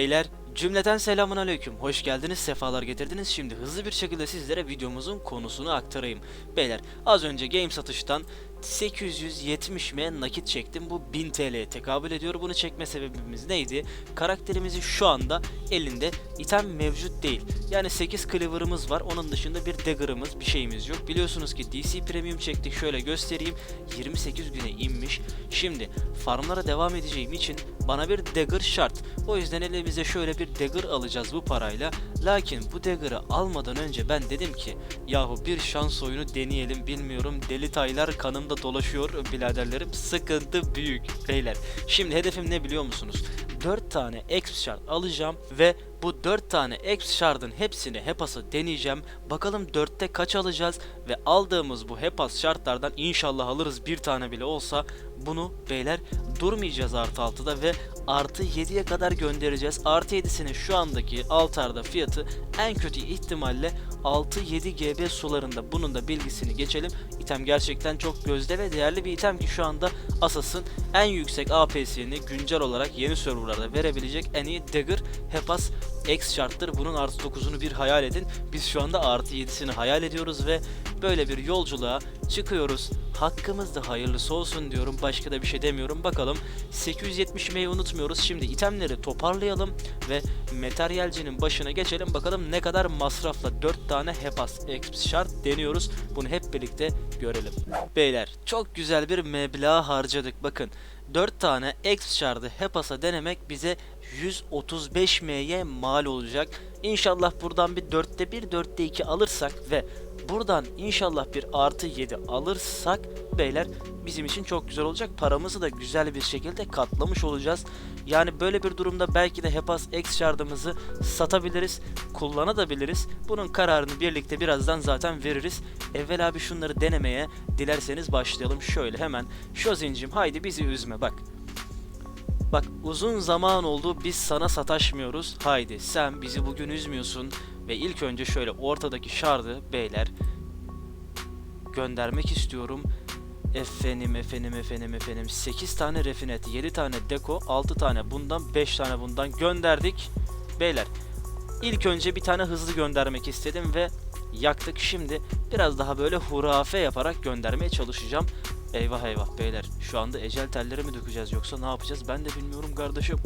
Beyler cümleten selamun aleyküm. Hoş geldiniz, sefalar getirdiniz. Şimdi hızlı bir şekilde sizlere videomuzun konusunu aktarayım. Beyler az önce game satıştan 870 M nakit çektim. Bu 1000 TL'ye tekabül ediyor. Bunu çekme sebebimiz neydi? Karakterimizin şu anda elinde item mevcut değil. Yani 8 cleaver'ımız var. Onun dışında bir dagger'ımız, bir şeyimiz yok. Biliyorsunuz ki DC Premium çektik. Şöyle göstereyim. 28 güne inmiş. Şimdi farmlara devam edeceğim için bana bir dagger şart. O yüzden elimize şöyle bir dagger alacağız bu parayla. Lakin bu dagger'ı almadan önce ben dedim ki yahu bir şans oyunu deneyelim bilmiyorum. Deli taylar kanımda dolaşıyor biraderlerim. Sıkıntı büyük beyler. Şimdi hedefim ne biliyor musunuz? 4 tane X şart alacağım ve bu 4 tane X şardın hepsini Hepas'ı deneyeceğim. Bakalım 4'te kaç alacağız ve aldığımız bu Hepas şartlardan inşallah alırız bir tane bile olsa bunu beyler durmayacağız artı 6'da ve artı 7'ye kadar göndereceğiz. Artı 7'sinin şu andaki altarda fiyatı en kötü ihtimalle 6-7 GB sularında. Bunun da bilgisini geçelim. İtem gerçekten çok gözde ve değerli bir item ki şu anda Asas'ın en yüksek AP'sini güncel olarak yeni serverlarda verebilecek en iyi Dagger Hepas X şarttır. Bunun artı 9'unu bir hayal edin. Biz şu anda artı 7'sini hayal ediyoruz ve böyle bir yolculuğa çıkıyoruz. Hakkımızda hayırlısı olsun diyorum. Başka da bir şey demiyorum. Bakalım 870 M'yi unutmuyoruz. Şimdi itemleri toparlayalım ve materyalcinin başına geçelim. Bakalım ne kadar masrafla 4 tane Hepas X şart deniyoruz. Bunu hep birlikte görelim. Beyler çok güzel bir meblağ harcadık. Bakın 4 tane X şartı Hepas'a denemek bize 135 M'ye mal olacak. İnşallah buradan bir 4'te 1, 4'te 2 alırsak ve buradan inşallah bir artı 7 alırsak beyler bizim için çok güzel olacak. Paramızı da güzel bir şekilde katlamış olacağız. Yani böyle bir durumda belki de Hepas X şardımızı satabiliriz, kullanabiliriz. Bunun kararını birlikte birazdan zaten veririz. Evvela bir şunları denemeye dilerseniz başlayalım. Şöyle hemen Şozincim haydi bizi üzme bak. Bak uzun zaman oldu biz sana sataşmıyoruz. Haydi sen bizi bugün üzmüyorsun. Ve ilk önce şöyle ortadaki şardı beyler göndermek istiyorum. Efendim efendim efendim efendim 8 tane refinet 7 tane deko 6 tane bundan 5 tane bundan gönderdik. Beyler ilk önce bir tane hızlı göndermek istedim ve yaktık. Şimdi biraz daha böyle hurafe yaparak göndermeye çalışacağım. Eyvah eyvah beyler. Şu anda ecel telleri mi dökeceğiz yoksa ne yapacağız? Ben de bilmiyorum kardeşim.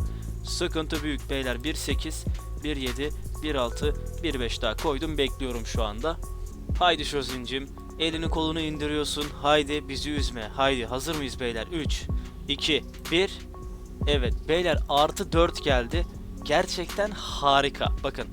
Sıkıntı büyük beyler. 1.8 1.7 1.6 1.5 daha koydum. Bekliyorum şu anda. Haydi Şozincim. Elini kolunu indiriyorsun. Haydi bizi üzme. Haydi hazır mıyız beyler? 3 2 1 Evet beyler artı 4 geldi. Gerçekten harika. Bakın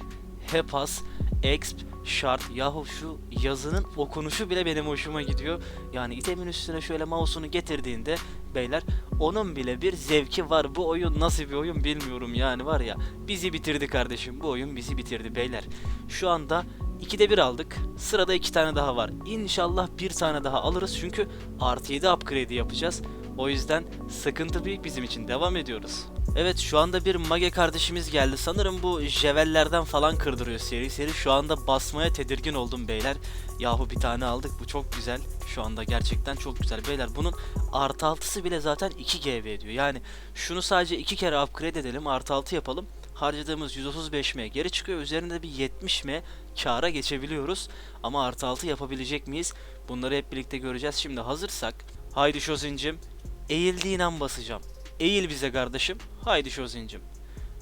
Hepas Exp şart yahu şu yazının okunuşu bile benim hoşuma gidiyor. Yani itemin üstüne şöyle mouse'unu getirdiğinde beyler onun bile bir zevki var. Bu oyun nasıl bir oyun bilmiyorum yani var ya. Bizi bitirdi kardeşim. Bu oyun bizi bitirdi beyler. Şu anda 2'de 1 aldık. Sırada 2 tane daha var. İnşallah bir tane daha alırız çünkü artı 7 upgrade yapacağız. O yüzden sıkıntı büyük bizim için. Devam ediyoruz. Evet şu anda bir Mage kardeşimiz geldi. Sanırım bu jevellerden falan kırdırıyor seri seri. Şu anda basmaya tedirgin oldum beyler. Yahu bir tane aldık. Bu çok güzel. Şu anda gerçekten çok güzel. Beyler bunun artı altısı bile zaten 2 GV ediyor. Yani şunu sadece 2 kere upgrade edelim. Artı 6 yapalım. Harcadığımız 135M geri çıkıyor. Üzerinde bir 70M kâra geçebiliyoruz. Ama artı 6 yapabilecek miyiz? Bunları hep birlikte göreceğiz. Şimdi hazırsak. Haydi Şozincim. Eğildiğin an basacağım. Eğil bize kardeşim. Haydi Şozincim.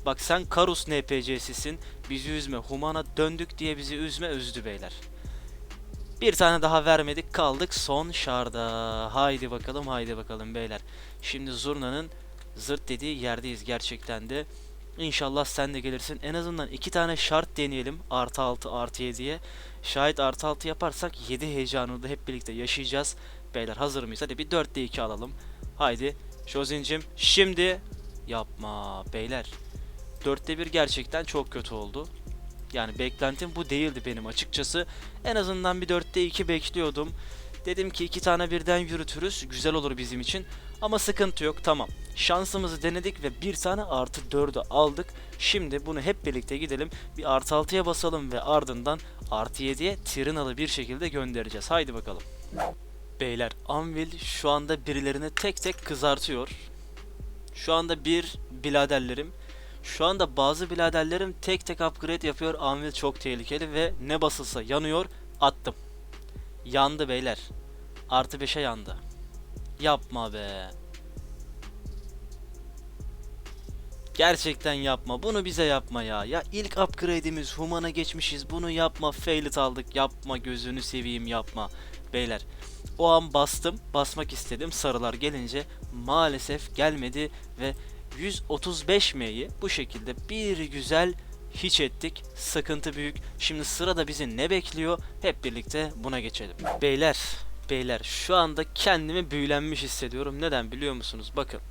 Bak sen Karus NPC'sisin. Bizi üzme. Humana döndük diye bizi üzme üzdü beyler. Bir tane daha vermedik kaldık son şarda. Haydi bakalım haydi bakalım beyler. Şimdi Zurna'nın zırt dediği yerdeyiz gerçekten de. İnşallah sen de gelirsin. En azından iki tane şart deneyelim. Artı 6 artı 7'ye. Şayet artı 6 yaparsak 7 heyecanını da hep birlikte yaşayacağız. Beyler hazır mıyız? Hadi bir 4'te 2 alalım. Haydi. Şozincim şimdi yapma beyler. 4'te 1 gerçekten çok kötü oldu. Yani beklentim bu değildi benim açıkçası. En azından bir 4'te 2 bekliyordum. Dedim ki iki tane birden yürütürüz. Güzel olur bizim için. Ama sıkıntı yok tamam. Şansımızı denedik ve bir tane artı 4'ü aldık. Şimdi bunu hep birlikte gidelim. Bir artı 6'ya basalım ve ardından artı 7'ye Trinalı bir şekilde göndereceğiz. Haydi bakalım. Beyler Anvil şu anda birilerini tek tek kızartıyor. Şu anda bir biraderlerim Şu anda bazı biraderlerim tek tek upgrade yapıyor. Anvil çok tehlikeli ve ne basılsa yanıyor. Attım. Yandı beyler. Artı 5'e yandı. Yapma be. Gerçekten yapma. Bunu bize yapma ya. Ya ilk upgrade'imiz Human'a geçmişiz. Bunu yapma. Failit aldık. Yapma gözünü seveyim yapma. Beyler. O an bastım. Basmak istedim. Sarılar gelince maalesef gelmedi ve 135M'yi bu şekilde bir güzel hiç ettik. Sıkıntı büyük. Şimdi sırada bizi ne bekliyor? Hep birlikte buna geçelim. Beyler, beyler şu anda kendimi büyülenmiş hissediyorum. Neden biliyor musunuz? Bakın.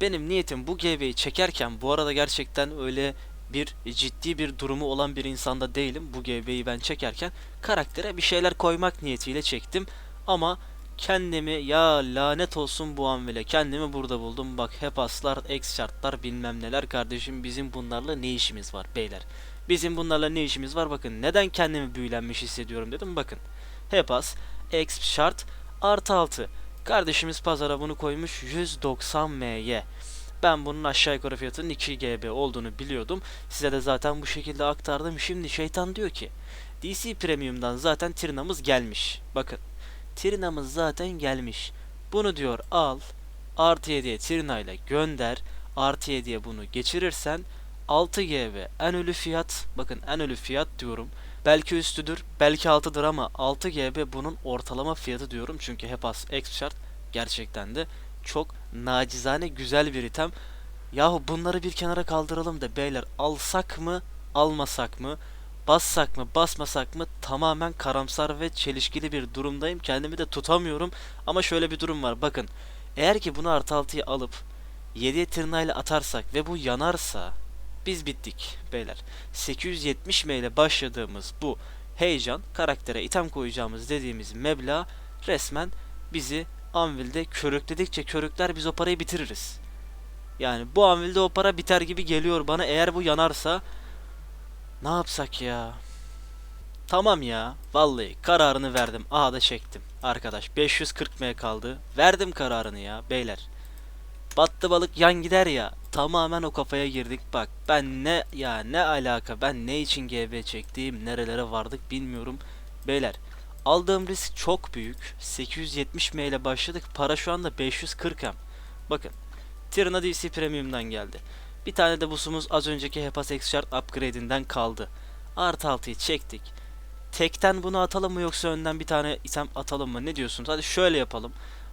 Benim niyetim bu GB'yi çekerken bu arada gerçekten öyle bir ciddi bir durumu olan bir insanda değilim. Bu GB'yi ben çekerken karaktere bir şeyler koymak niyetiyle çektim. Ama kendimi ya lanet olsun bu an bile kendimi burada buldum. Bak hep aslar, ex şartlar bilmem neler kardeşim bizim bunlarla ne işimiz var beyler. Bizim bunlarla ne işimiz var bakın neden kendimi büyülenmiş hissediyorum dedim bakın. Hep as, ex şart artı 6. Kardeşimiz pazara bunu koymuş 190 MY. Ben bunun aşağı yukarı fiyatının 2 GB olduğunu biliyordum. Size de zaten bu şekilde aktardım. Şimdi şeytan diyor ki DC Premium'dan zaten Trina'mız gelmiş. Bakın Trina'mız zaten gelmiş. Bunu diyor al artı 7'ye Trina ile gönder. Artı 7'ye bunu geçirirsen 6 GB en ölü fiyat bakın en ölü fiyat diyorum. Belki üstüdür belki altıdır ama 6 GB bunun ortalama fiyatı diyorum. Çünkü hep az X şart gerçekten de çok nacizane güzel bir item. Yahu bunları bir kenara kaldıralım da beyler alsak mı almasak mı bassak mı basmasak mı tamamen karamsar ve çelişkili bir durumdayım. Kendimi de tutamıyorum ama şöyle bir durum var bakın. Eğer ki bunu artı 6'ya alıp 7'ye tırnağıyla atarsak ve bu yanarsa biz bittik beyler. 870 M ile başladığımız bu heyecan karaktere item koyacağımız dediğimiz meblağ resmen bizi Anvil'de körükledikçe körükler biz o parayı bitiririz. Yani bu Anvil'de o para biter gibi geliyor bana eğer bu yanarsa ne yapsak ya? Tamam ya. Vallahi kararını verdim. Aha da çektim. Arkadaş 540 M kaldı. Verdim kararını ya beyler. Battı balık yan gider ya. Tamamen o kafaya girdik. Bak ben ne ya ne alaka ben ne için GB çektiğim nerelere vardık bilmiyorum. Beyler aldığım risk çok büyük. 870 M ile başladık. Para şu anda 540 M. Bakın Tirna DC Premium'dan geldi. Bir tane de busumuz az önceki Hepas X Shard upgrade'inden kaldı. Artı 6'yı çektik. Tekten bunu atalım mı yoksa önden bir tane item atalım mı? Ne diyorsunuz? Hadi şöyle yapalım.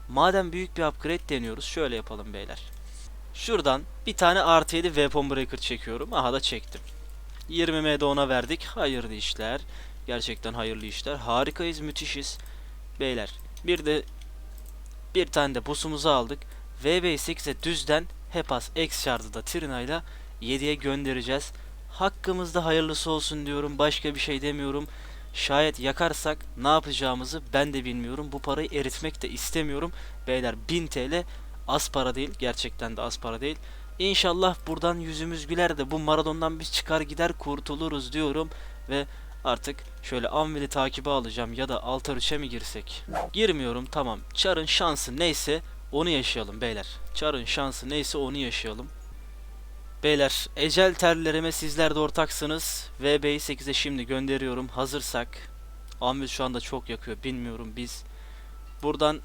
Madem büyük bir upgrade deniyoruz şöyle yapalım beyler. Şuradan bir tane artı 7 Weapon Breaker çekiyorum. Aha da çektim. 20 M'de ona verdik. Hayırlı işler. Gerçekten hayırlı işler. Harikayız, müthişiz. Beyler bir de bir tane de busumuzu aldık. VB8'e düzden Hepas X şartı da Trina ile 7'ye göndereceğiz. Hakkımızda hayırlısı olsun diyorum. Başka bir şey demiyorum. Şayet yakarsak ne yapacağımızı ben de bilmiyorum. Bu parayı eritmek de istemiyorum. Beyler 1000 TL az para değil. Gerçekten de az para değil. İnşallah buradan yüzümüz güler de bu Maradon'dan biz çıkar gider kurtuluruz diyorum. Ve artık şöyle Anvil'i takibe alacağım ya da Altar 3'e mi girsek? Girmiyorum tamam. Çar'ın şansı neyse onu yaşayalım beyler. Çar'ın şansı neyse onu yaşayalım. Beyler ecel terlerime sizler de ortaksınız. VB'yi 8'e şimdi gönderiyorum. Hazırsak. Amil şu anda çok yakıyor bilmiyorum biz. Buradan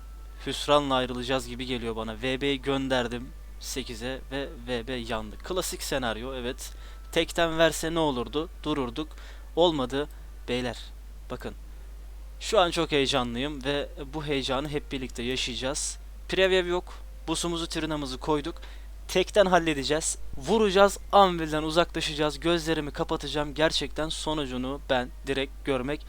hüsranla ayrılacağız gibi geliyor bana. VB'yi gönderdim 8'e ve VB yandı. Klasik senaryo evet. Tekten verse ne olurdu? Dururduk. Olmadı. Beyler bakın. Şu an çok heyecanlıyım ve bu heyecanı hep birlikte yaşayacağız. Preview yok. Busumuzu trinamızı koyduk. Tekten halledeceğiz. Vuracağız. Anvil'den uzaklaşacağız. Gözlerimi kapatacağım. Gerçekten sonucunu ben direkt görmek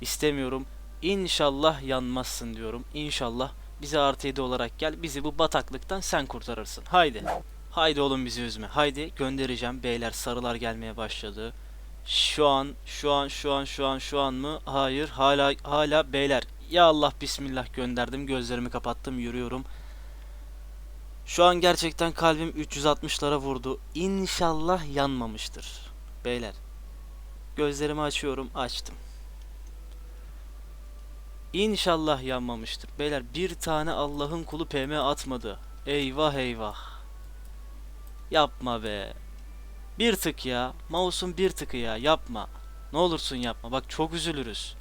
istemiyorum. İnşallah yanmazsın diyorum. İnşallah bize artı 7 olarak gel. Bizi bu bataklıktan sen kurtarırsın. Haydi. Haydi oğlum bizi üzme. Haydi göndereceğim. Beyler sarılar gelmeye başladı. Şu an, şu an, şu an, şu an, şu an mı? Hayır. Hala, hala beyler. Ya Allah bismillah gönderdim. Gözlerimi kapattım. Yürüyorum. Şu an gerçekten kalbim 360'lara vurdu. İnşallah yanmamıştır. Beyler. Gözlerimi açıyorum. Açtım. İnşallah yanmamıştır. Beyler bir tane Allah'ın kulu PM atmadı. Eyvah eyvah. Yapma be. Bir tık ya. Mouse'un bir tıkı ya. Yapma. Ne olursun yapma. Bak çok üzülürüz.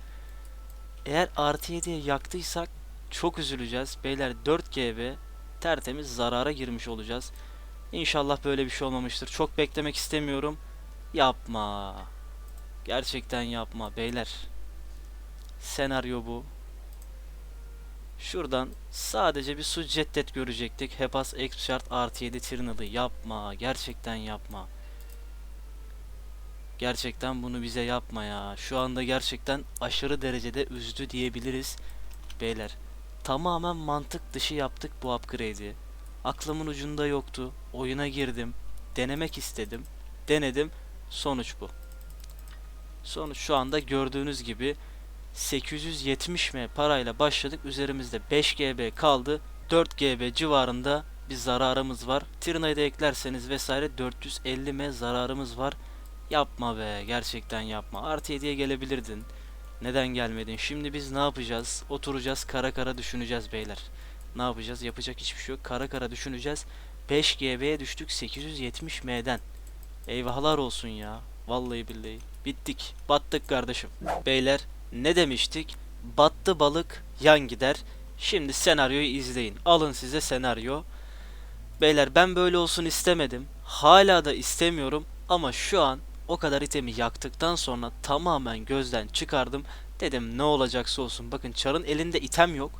Eğer artı 7'ye yaktıysak çok üzüleceğiz. Beyler 4 GB tertemiz zarara girmiş olacağız. İnşallah böyle bir şey olmamıştır. Çok beklemek istemiyorum. Yapma. Gerçekten yapma beyler. Senaryo bu. Şuradan sadece bir su ceddet görecektik. Hepas X şart artı 7 Trinal'ı yapma. Gerçekten yapma. Gerçekten bunu bize yapma ya. Şu anda gerçekten aşırı derecede üzdü diyebiliriz. Beyler tamamen mantık dışı yaptık bu upgrade'i. Aklımın ucunda yoktu. Oyuna girdim. Denemek istedim. Denedim. Sonuç bu. Sonuç şu anda gördüğünüz gibi 870 M parayla başladık. Üzerimizde 5 GB kaldı. 4 GB civarında bir zararımız var. Trina'yı da eklerseniz vesaire 450 M zararımız var. Yapma be gerçekten yapma. Artı 7'ye gelebilirdin. Neden gelmedin? Şimdi biz ne yapacağız? Oturacağız kara kara düşüneceğiz beyler. Ne yapacağız? Yapacak hiçbir şey yok. Kara kara düşüneceğiz. 5 GB'ye düştük 870 M'den. Eyvahlar olsun ya. Vallahi billahi. Bittik. Battık kardeşim. Beyler ne demiştik? Battı balık yan gider. Şimdi senaryoyu izleyin. Alın size senaryo. Beyler ben böyle olsun istemedim. Hala da istemiyorum ama şu an o kadar itemi yaktıktan sonra tamamen gözden çıkardım. Dedim ne olacaksa olsun. Bakın Char'ın elinde item yok.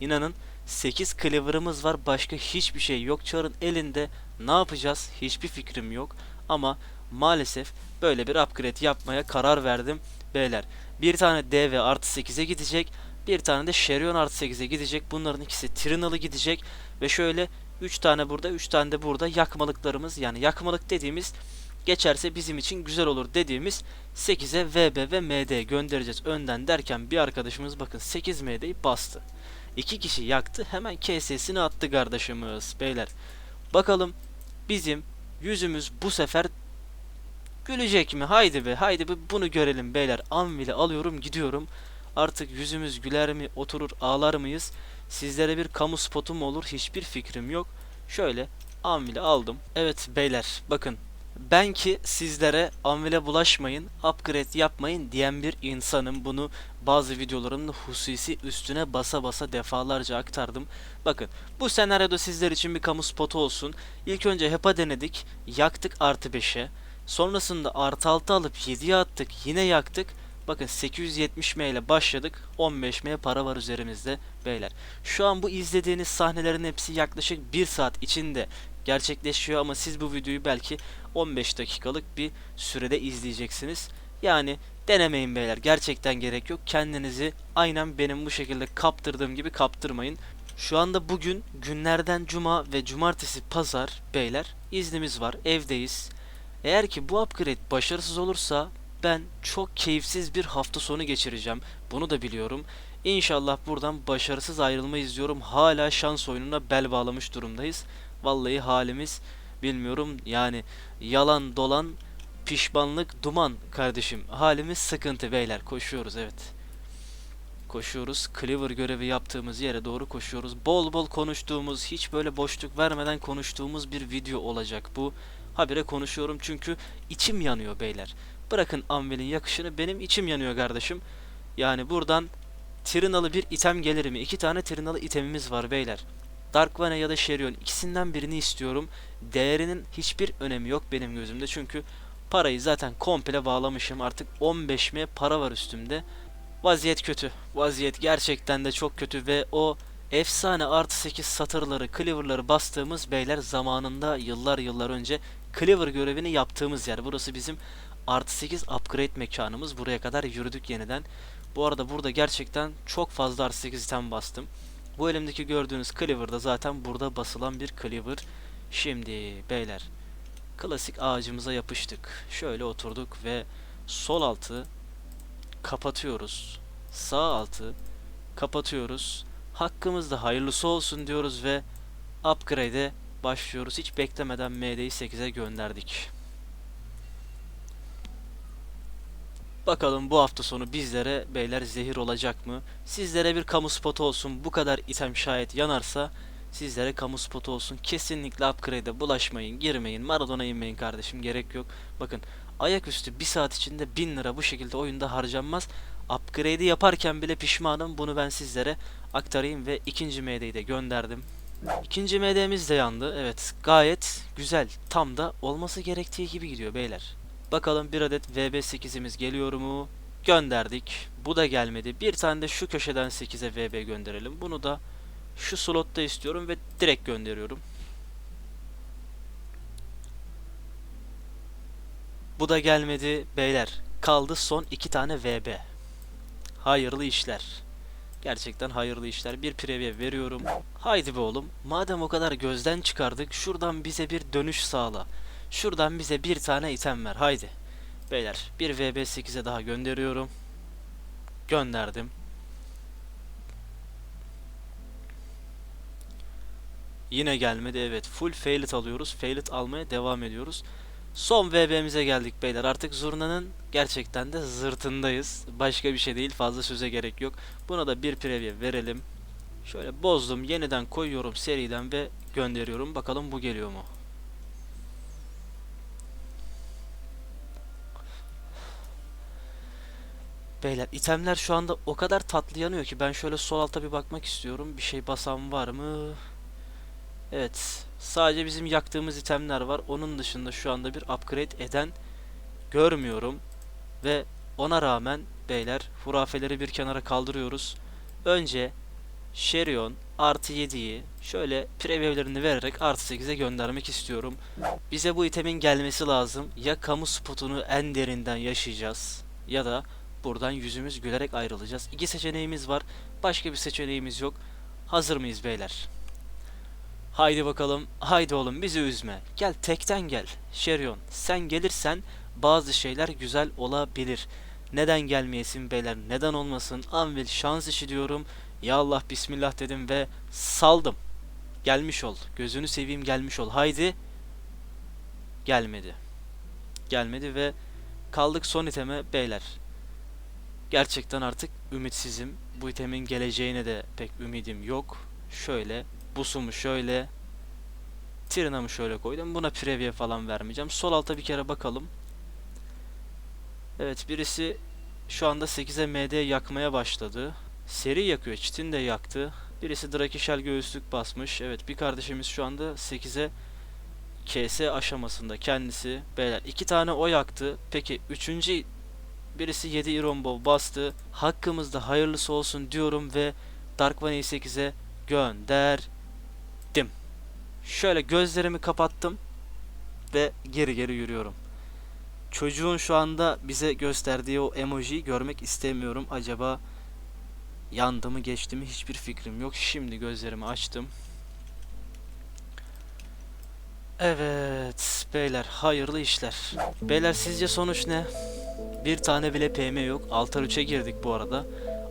İnanın 8 cleaver'ımız var. Başka hiçbir şey yok. Char'ın elinde ne yapacağız? Hiçbir fikrim yok. Ama maalesef böyle bir upgrade yapmaya karar verdim. Beyler bir tane DV artı 8'e gidecek. Bir tane de Şerion artı 8'e gidecek. Bunların ikisi Trinal'ı gidecek. Ve şöyle 3 tane burada 3 tane de burada yakmalıklarımız yani yakmalık dediğimiz geçerse bizim için güzel olur dediğimiz 8'e VB ve MD göndereceğiz önden derken bir arkadaşımız bakın 8 MD'yi bastı. İki kişi yaktı hemen KS'sini attı kardeşimiz beyler. Bakalım bizim yüzümüz bu sefer gülecek mi? Haydi be haydi be bunu görelim beyler. Anvil'i alıyorum gidiyorum. Artık yüzümüz güler mi oturur ağlar mıyız? Sizlere bir kamu spotu mu olur hiçbir fikrim yok. Şöyle Anvil'i aldım. Evet beyler bakın ben ki sizlere Anvil'e bulaşmayın, upgrade yapmayın diyen bir insanım. Bunu bazı videolarımda hususi üstüne basa basa defalarca aktardım. Bakın bu senaryoda sizler için bir kamu spotu olsun. İlk önce HEPA denedik, yaktık artı 5'e. Sonrasında artı 6 alıp 7'ye attık, yine yaktık. Bakın 870M ile başladık. 15M para var üzerimizde beyler. Şu an bu izlediğiniz sahnelerin hepsi yaklaşık 1 saat içinde gerçekleşiyor ama siz bu videoyu belki 15 dakikalık bir sürede izleyeceksiniz. Yani denemeyin beyler. Gerçekten gerek yok. Kendinizi aynen benim bu şekilde kaptırdığım gibi kaptırmayın. Şu anda bugün günlerden cuma ve cumartesi pazar beyler iznimiz var. Evdeyiz. Eğer ki bu upgrade başarısız olursa ben çok keyifsiz bir hafta sonu geçireceğim. Bunu da biliyorum. İnşallah buradan başarısız ayrılmayız diyorum. Hala şans oyununa bel bağlamış durumdayız. Vallahi halimiz bilmiyorum yani yalan dolan pişmanlık duman kardeşim. Halimiz sıkıntı beyler. Koşuyoruz evet. Koşuyoruz. Cleaver görevi yaptığımız yere doğru koşuyoruz. Bol bol konuştuğumuz, hiç böyle boşluk vermeden konuştuğumuz bir video olacak bu. Habire konuşuyorum çünkü içim yanıyor beyler. Bırakın Anvil'in yakışını benim içim yanıyor kardeşim. Yani buradan Trinalı bir item gelir mi? İki tane Trinalı itemimiz var beyler. Dark Vane ya da Sherion ikisinden birini istiyorum. Değerinin hiçbir önemi yok benim gözümde çünkü parayı zaten komple bağlamışım. Artık 15 mi para var üstümde. Vaziyet kötü. Vaziyet gerçekten de çok kötü ve o efsane artı 8 satırları, cleaver'ları bastığımız beyler zamanında yıllar yıllar önce cleaver görevini yaptığımız yer. Burası bizim artı 8 upgrade mekanımız. Buraya kadar yürüdük yeniden. Bu arada burada gerçekten çok fazla artı 8 item bastım. Bu elimdeki gördüğünüz cleaver da zaten burada basılan bir cleaver. Şimdi beyler klasik ağacımıza yapıştık. Şöyle oturduk ve sol altı kapatıyoruz. Sağ altı kapatıyoruz. Hakkımızda hayırlısı olsun diyoruz ve upgrade'e başlıyoruz. Hiç beklemeden MD'yi 8'e gönderdik. Bakalım bu hafta sonu bizlere beyler zehir olacak mı? Sizlere bir kamu spotu olsun. Bu kadar item şayet yanarsa Sizlere kamu spotu olsun. Kesinlikle upgrade'e bulaşmayın, girmeyin. Maradona inmeyin kardeşim gerek yok. Bakın ayaküstü bir saat içinde 1000 lira bu şekilde oyunda harcanmaz. Upgrade'i yaparken bile pişmanım. Bunu ben sizlere aktarayım ve ikinci MD'yi de gönderdim. İkinci MD'miz de yandı. Evet gayet güzel. Tam da olması gerektiği gibi gidiyor beyler. Bakalım bir adet VB8'imiz geliyor mu? Gönderdik. Bu da gelmedi. Bir tane de şu köşeden 8'e VB gönderelim. Bunu da şu slotta istiyorum ve direkt gönderiyorum. Bu da gelmedi beyler. Kaldı son iki tane VB. Hayırlı işler. Gerçekten hayırlı işler. Bir preview veriyorum. Haydi be oğlum. Madem o kadar gözden çıkardık şuradan bize bir dönüş sağla. Şuradan bize bir tane item ver. Haydi. Beyler bir VB8'e daha gönderiyorum. Gönderdim. Yine gelmedi evet. Full failed alıyoruz. Failed almaya devam ediyoruz. Son VB'mize geldik beyler. Artık zurnanın gerçekten de zırtındayız. Başka bir şey değil. Fazla söze gerek yok. Buna da bir preview verelim. Şöyle bozdum. Yeniden koyuyorum seriden ve gönderiyorum. Bakalım bu geliyor mu? Beyler itemler şu anda o kadar tatlı yanıyor ki ben şöyle sol alta bir bakmak istiyorum. Bir şey basan var mı? Evet. Sadece bizim yaktığımız itemler var. Onun dışında şu anda bir upgrade eden görmüyorum. Ve ona rağmen beyler hurafeleri bir kenara kaldırıyoruz. Önce Sherion artı 7'yi şöyle preview'lerini vererek artı 8'e göndermek istiyorum. Bize bu itemin gelmesi lazım. Ya kamu spotunu en derinden yaşayacağız ya da buradan yüzümüz gülerek ayrılacağız. İki seçeneğimiz var. Başka bir seçeneğimiz yok. Hazır mıyız beyler? Haydi bakalım. Haydi oğlum bizi üzme. Gel tekten gel. Şerion sen gelirsen bazı şeyler güzel olabilir. Neden gelmeyesin beyler? Neden olmasın? Anvil şans işi diyorum. Ya Allah bismillah dedim ve saldım. Gelmiş ol. Gözünü seveyim gelmiş ol. Haydi. Gelmedi. Gelmedi ve kaldık son iteme beyler. Gerçekten artık ümitsizim. Bu itemin geleceğine de pek ümidim yok. Şöyle busumu şöyle Tirina'mı şöyle koydum. Buna preview falan vermeyeceğim. Sol alta bir kere bakalım. Evet birisi şu anda 8'e MD yakmaya başladı. Seri yakıyor. Çitin de yaktı. Birisi Drakishel göğüslük basmış. Evet bir kardeşimiz şu anda 8'e KS aşamasında kendisi. Beyler iki tane o yaktı. Peki üçüncü birisi 7 Iron Bow bastı. Hakkımızda hayırlısı olsun diyorum ve Dark One 8'e gönderdim. Şöyle gözlerimi kapattım ve geri geri yürüyorum. Çocuğun şu anda bize gösterdiği o emojiyi görmek istemiyorum. Acaba yandı mı geçti mi hiçbir fikrim yok. Şimdi gözlerimi açtım. Evet beyler hayırlı işler. Beyler sizce sonuç ne? Bir tane bile PM yok. Altar 3'e girdik bu arada.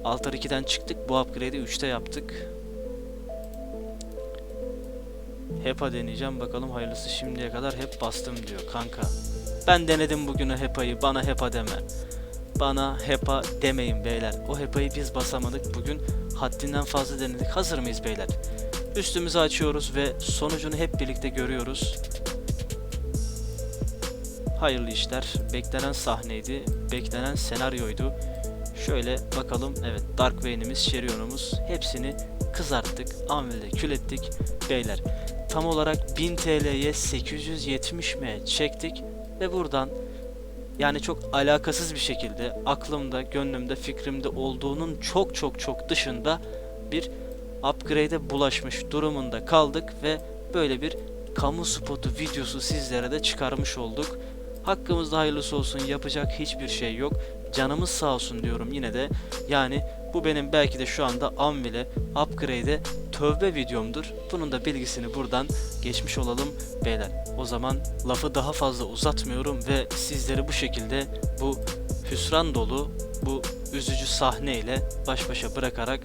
Altar 2'den çıktık. Bu upgrade'i 3'te yaptık. HEPA deneyeceğim. Bakalım hayırlısı şimdiye kadar hep bastım diyor kanka. Ben denedim bugünü HEPA'yı. Bana HEPA deme. Bana HEPA demeyin beyler. O HEPA'yı biz basamadık. Bugün haddinden fazla denedik. Hazır mıyız beyler? Üstümüzü açıyoruz ve sonucunu hep birlikte görüyoruz. Hayırlı işler. Beklenen sahneydi. Beklenen senaryoydu. Şöyle bakalım. Evet Dark Vayne'imiz, Sherion'umuz hepsini kızarttık. Anvil'de kül ettik. Beyler tam olarak 1000 TL'ye 870 M çektik ve buradan yani çok alakasız bir şekilde aklımda, gönlümde, fikrimde olduğunun çok çok çok dışında bir upgrade'e bulaşmış durumunda kaldık ve böyle bir kamu spotu videosu sizlere de çıkarmış olduk. Hakkımızda hayırlısı olsun yapacak hiçbir şey yok. Canımız sağ olsun diyorum yine de. Yani bu benim belki de şu anda Anvil'e, upgrade'e tövbe videomdur. Bunun da bilgisini buradan geçmiş olalım beyler. O zaman lafı daha fazla uzatmıyorum ve sizleri bu şekilde bu hüsran dolu, bu üzücü sahne ile baş başa bırakarak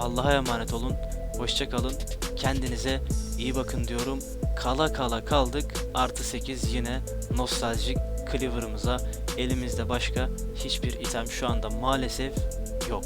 Allah'a emanet olun. Hoşçakalın. Kendinize iyi bakın diyorum. Kala kala kaldık. Artı 8 yine nostaljik Cleaver'ımıza. Elimizde başka hiçbir item şu anda maalesef yok.